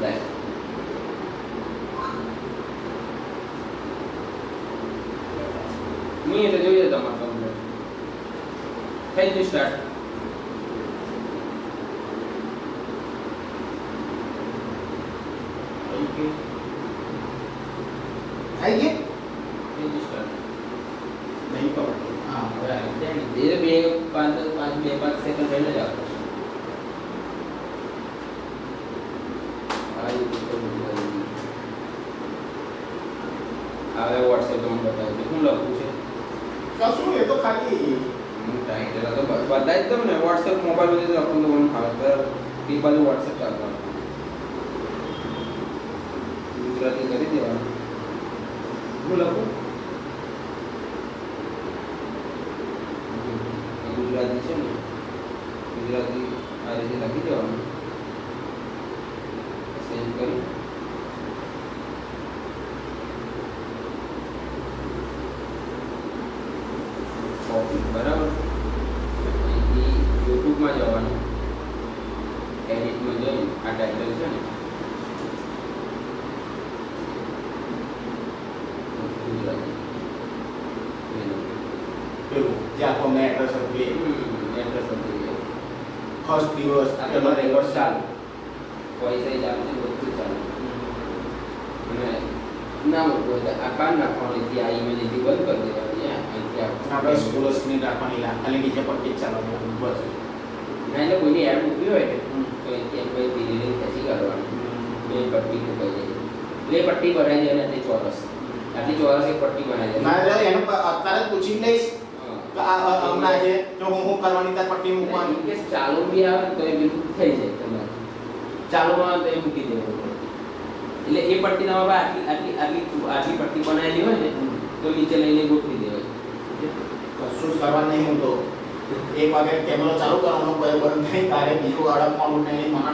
લાય નહીં એટલે જોઈએ તમારે કમ્પ્લેટ થઈ ગયું સ્ટાર્ટ થઈ ગઈ થઈ ગયું સ્ટાર્ટ નહીં ખબર હા હવે આવી. ધીરે બે પાંચ પાંચ બે પાંચ સેકન્ડ રહીને જ આવશે આવી ગયું. હવે વોટ્સએપ માં બતાવું છું શું લખવું છે કશું એ તો ખાલી હું ટાઈટ એટલે તો બ- બતાવી જ દઉં ને વોટ્સએપ મોબાઈલ બધી લખું તો મને ફાવે બરાબર એ બાજુ વોટ્સએપ ચાલવાનું ગુજરાતી કરી દેવાનું હું લખું આ ગુજરાતી છે ને ગુજરાતી આ રીતે લખી દેવાનું સેન્ડ કર્યું કોપી બરાબર યુટ્યુબમાં જવાનું. એડિટમાં જઈને આ ટાઇટલ છે ને. ગુજરાતી એનું. પેલું જે આપણો મેં એડ્રેસ આપીએ એડ્રેસ આપીએ ફર્સ્ટ દિવસ આ તમારે વર્ષ ચાલુ પૈસા ચાલુ છે ના મૂકવું હોય તો આ કાન નાખવાનું અહીંથી આ ઈમેલ અહીંથી બંધ કરી દેવાની આપણે સ્કૂલો સ્ક્રીન રાખવાની ખાલી નીચે પટ્ટી જ ચાલવાનું બસ ના એટલે કોઈની એડ મૂકવી હોય. તો એમ કોઈ ધીરે ધીરે ખેંચી કાઢવાની બે પટ્ટી મુકાઈ જાય એ પટ્ટી બનાવી જાય ને આટલી ચોરસ આટલી ચોરસ એક પટ્ટી બનાવી જાય એનું અત્યારે પૂછી લઈશ હમણાં જે જો હું હું કરવાની ત્યાં પટ્ટી મૂકવાની કે ચાલુ બી આવે તો એ બિલકુલ થઈ જાય તમારે ચાલુમાં આવે તો એ મૂકી દેવાનું એટલે એ પટ્ટી તમારે આટલી આટલી આટલી આટલી પટ્ટી બનાવેલી હોય ને, તો નીચે લઈને ગોઠવી દેવાય. કશું કરવા નહીં હું તો. એક વાગે કેમેરો ચાલુ કરવાનો કોઈ બંધ નહીં, તારે બીજું અડકવાનું નહીં, મને